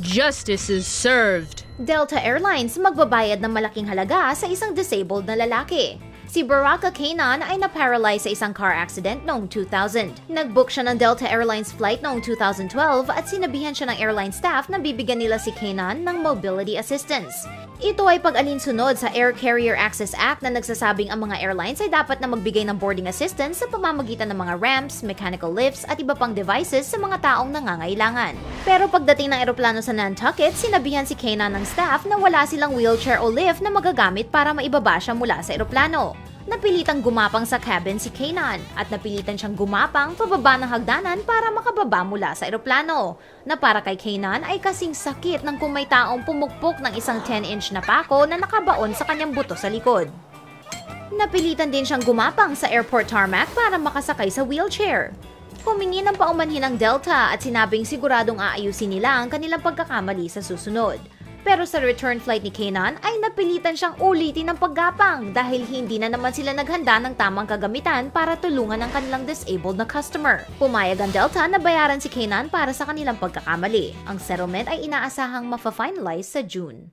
Justice is served. Delta Airlines magbabayad ng malaking halaga sa isang disabled na lalaki. Si Baraka Kanan ay na-paralyze sa isang car accident noong 2000. Nag-book siya ng Delta Airlines flight noong 2012 at sinabihan siya ng airline staff na bibigyan nila si Kanan ng mobility assistance. Ito ay pag-alinsunod sa Air Carrier Access Act na nagsasabing ang mga airlines ay dapat na magbigay ng boarding assistance sa pamamagitan ng mga ramps, mechanical lifts at iba pang devices sa mga taong nangangailangan. Pero pagdating ng eroplano sa Nantucket, sinabihan si Kanan ng staff na wala silang wheelchair o lift na magagamit para maibaba siya mula sa eroplano. Napilitang gumapang sa cabin si Kanan at napilitan siyang gumapang pababa ng hagdanan para makababa mula sa eroplano na para kay Kanan ay kasing sakit ng kung may taong pumukpok ng isang 10-inch na pako na nakabaon sa kanyang buto sa likod. Napilitan din siyang gumapang sa airport tarmac para makasakay sa wheelchair. Humingi ng paumanhin ng Delta at sinabing siguradong aayusin nila ang kanilang pagkakamali sa susunod. Pero sa return flight ni Kanan ay napilitan siyang ulitin ang paggapang dahil hindi na naman sila naghanda ng tamang kagamitan para tulungan ang kanilang disabled na customer. Pumayag ang Delta na bayaran si Kanan para sa kanilang pagkakamali. Ang settlement ay inaasahang mafa-finalize sa June.